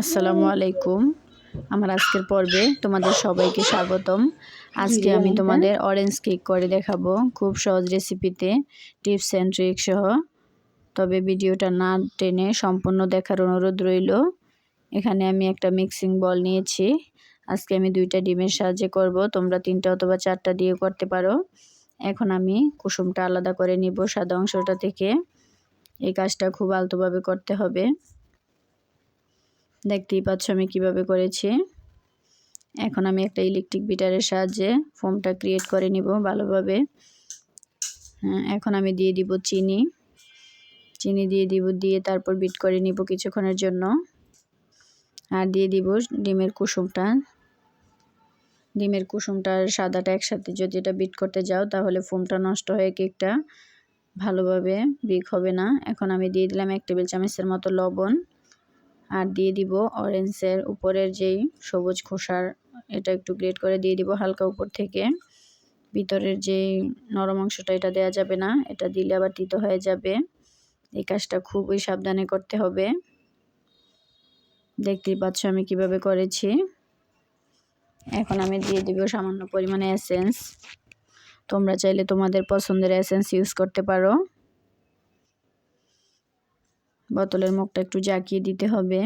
আসসালামু আলাইকুম। আমার আজকের পর্বে তোমাদের সবাইকে স্বাগতম। আজকে আমি তোমাদের অরেঞ্জ কেক করে দেখাবো খুব সহজ রেসিপিতে টিপস অ্যান্ড ট্রিক সহ। তবে ভিডিওটা না টেনে সম্পূর্ণ দেখার অনুরোধ রইল। এখানে আমি একটা মিক্সিং বল নিয়েছি। আজকে আমি দুইটা ডিমের সাহায্যে করব। তোমরা তিনটা অথবা চারটা দিয়ে করতে পারো। এখন আমি কুসুমটা আলাদা করে নিব সাদা অংশটা থেকে। এই কাজটা খুব আলতোভাবে করতে হবে। দেখতেই পাচ্ছ আমি কীভাবে করেছি। এখন আমি একটা ইলেকট্রিক বিটারের সাহায্যে ফোমটা ক্রিয়েট করে নিব ভালোভাবে। হ্যাঁ এখন আমি দিয়ে দিব চিনি। চিনি দিয়ে দিব, দিয়ে তারপর বিট করে নিব কিছুক্ষণের জন্য। আর দিয়ে দিব ডিমের কুসুমটা। ডিমের কুসুমটার সাদাটা একসাথে যদি এটা বিট করতে যাও তাহলে ফোমটা নষ্ট হয়ে কেকটা ভালোভাবে বিক হবে না। এখন আমি দিয়ে দিলাম এক টেবিল চামচের মতো লবণ। আর দিয়ে দিব অরেঞ্জের উপরের যেই সবুজ খোসার এটা একটু গ্রেট করে দিয়ে দিব হালকা উপর থেকে। ভিতরের যে নরম অংশটা এটা দেওয়া যাবে না, এটা দিলে আবার তিতো হয়ে যাবে। এই কাজটা খুবই সাবধানে করতে হবে। দেখতেই পাচ্ছ আমি কীভাবে করেছি। এখন আমি দিয়ে দিব সামান্য পরিমাণে এসেন্স তোমরা চাইলে তোমাদের পছন্দের এসেন্স ইউজ করতে পারো। বোতলের মুখটা একটু জাকিয়ে দিতে হবে।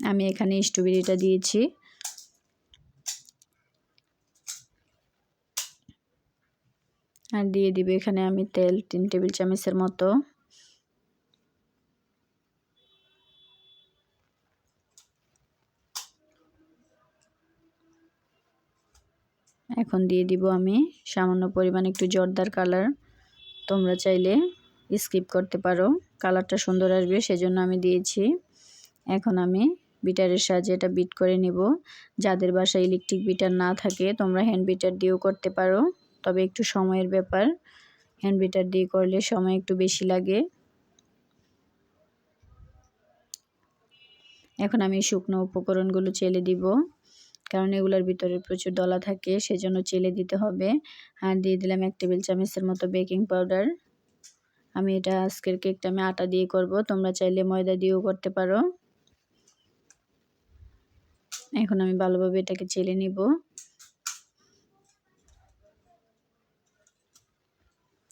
আমি এখানে স্ট্রবেরিটা দিয়েছি। আর দিয়ে দিবে এখানে আমি তেল, তিন টেবিল চামচের মতো। এখন দিয়ে দিব আমি সামান্য পরিমাণ একটু জর্দার কালার। তোমরা চাইলে স্কিপ করতে পারো। কালারটা সুন্দর আসবে, সেজন্য আমি দিয়েছি। এখন আমি বিটারের সাহায্যে এটা বিট করে নিব। যাদের বাসায় ইলেকট্রিক বিটার না থাকে, তোমরা হ্যান্ড বিটার দিয়েও করতে পারো। তবে একটু সময়ের ব্যাপার। হ্যান্ড বিটার দিয়ে করলে সময় একটু বেশি লাগে। এখন আমি শুকনো উপকরণগুলো চেলে দিব। কারণ এগুলোর ভিতরে প্রচুর দলা থাকে, সেজন্য চেলে দিতে হবে। আর দিয়ে দিলাম এক টেবিল চামচের মতো বেকিং পাউডার। আমি এটা আজকের কেকটা আমি আটা দিয়ে করব, তোমরা চাইলে ময়দা দিয়েও করতে পারো। এখন আমি ভালোভাবে এটাকে চেলে নিব।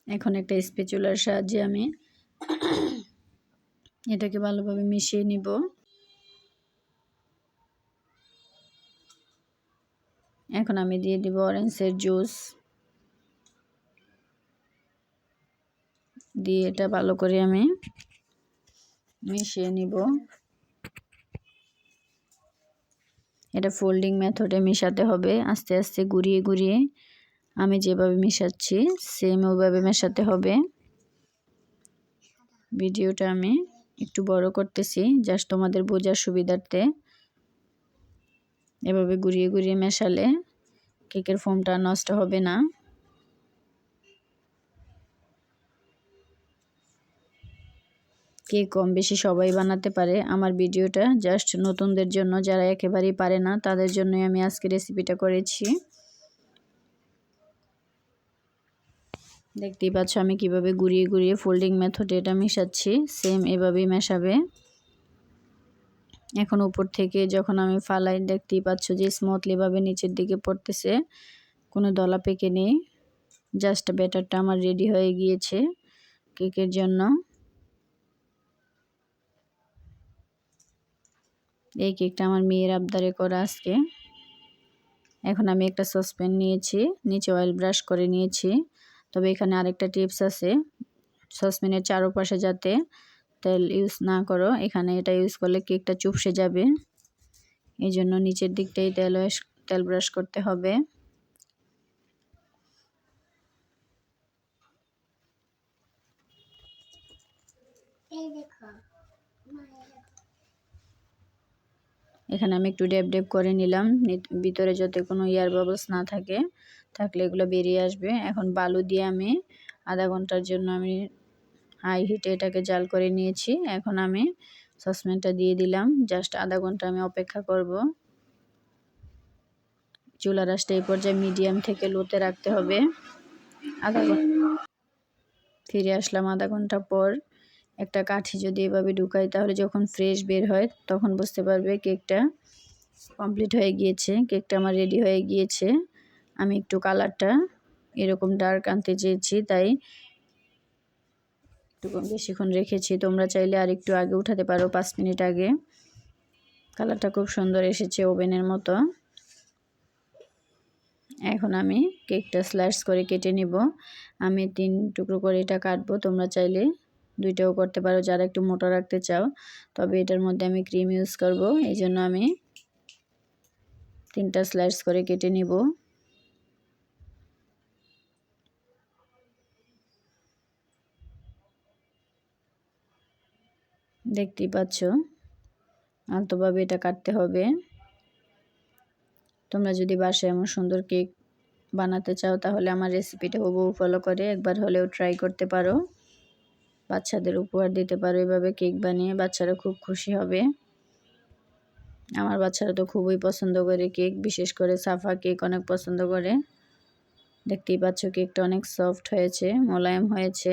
এখন একটা স্পেচুলার সাহায্যে আমি এটাকে ভালোভাবে মিশিয়ে নিব। এখন আমি দিয়ে দিব অরেঞ্জের জুস দিয়ে এটা ভালো করে আমি মিশিয়ে নিব। এটা ফোল্ডিং মেথডে মেশাতে হবে। আস্তে আস্তে ঘুরিয়ে ঘুরিয়ে আমি যেভাবে মেশাচ্ছি সেম ওভাবে মেশাতে হবে। ভিডিওটা আমি একটু বড় করতেছি জাস্ট তোমাদের বোঝার সুবিধার্থে। এভাবে ঘুরিয়ে ঘুরিয়ে মেশালে কেকের ফোমটা নষ্ট হবে না। কেক কম বেশি সবাই বানাতে পারে। আমার ভিডিওটা জাস্ট নতুনদের জন্য, যারা একেবারেই পারে না, তাদের জন্যই আমি আজকে রেসিপিটা করেছি। দেখতেই পাচ্ছ আমি কীভাবে ঘুরিয়ে ঘুরিয়ে ফোল্ডিং মেথডে এটা মেশাচ্ছি। সেম এভাবেই মেশাবে। এখন উপর থেকে যখন আমি ফালাই, দেখতেই পাচ্ছ যে স্মুথলিভাবে নিচের দিকে পড়তেছে। কোনো দলা পেকে নেই। জাস্ট ব্যাটারটা আমার রেডি হয়ে গিয়েছে কেকের জন্য। এই কেকটা আমার মেয়ের আবদারে করা আজকে। এখন আমি একটা সসপ্যান নিয়েছি, নিচে অয়েল ব্রাশ করে নিয়েছি। তবে এখানে আরেকটা টিপস আছে। সসপ্যানের চারোপাশে যাতে তেল ইউজ না করো। এখানে এটা ইউজ করলে কেকটা চুপসে যাবে। এই জন্য নিচের দিকটাই তেল তেল ব্রাশ করতে হবে। এখানে আমি একটু ডেপ ডেপ করে নিলাম। ভিতরে যাতে কোনো এয়ার বাবলস না থাকে, থাকলে এগুলো বেরিয়ে আসবে। এখন বালু দিয়ে আমি আধা ঘণ্টার জন্য আমি হাই হিটে এটাকে জাল করে নিয়েছি। এখন আমি সসপ্যানটা দিয়ে দিলাম। জাস্ট আধা ঘণ্টা আমি অপেক্ষা করব। চুলা রাসটা এই পর্যায়ে মিডিয়াম থেকে লোতে রাখতে হবে। আধা ঘণ্টা ফিরে আসলাম আধা ঘণ্টা পর। একটা কাঠি যদি এভাবে ঢুকাই তাহলে যখন ফ্রেশ বের হয় তখন বুঝতে পারবে কেকটা কমপ্লিট হয়ে গিয়েছে। কেকটা আমার রেডি হয়ে গিয়েছে। আমি একটু কালারটা এরকম ডার্ক আনতে চেয়েছি, তাই একটু বেশিক্ষণ রেখেছি। তোমরা চাইলে আর একটু আগে উঠাতে পারো, পাঁচ মিনিট আগে। কালারটা খুব সুন্দর এসেছে ওভেনের মতো। এখন আমি কেকটা স্ল্যাশ করে কেটে নিব। আমি তিন টুকরো করে এটা কাটবো। তোমরা চাইলে দুইটাও করতে পারো, যারা একটু মোটা রাখতে চাও। তবে এটার মধ্যে আমি ক্রিম ইউজ করব। এই জন্য আমি তিনটা স্লাইস করে কেটে নিব। দেখতেই পাচ্ছ। আলতোভাবে এটা কাটতে হবে। তোমরা যদি বাসায় এমন সুন্দর কেক বানাতে চাও, তাহলে আমার রেসিপিটা হুবহু ফলো করে একবার হলেও ট্রাই করতে পারো। বাচ্চাদের উপহার দিতে পারো এভাবে কেক বানিয়ে, বাচ্চারা খুব খুশি হবে। আমার বাচ্চারা তো খুবই পছন্দ করে কেক, বিশেষ করে সাফা কেক অনেক পছন্দ করে। দেখতেই পাচ্ছ কেকটা অনেক সফট হয়েছে, মোলায়েম হয়েছে।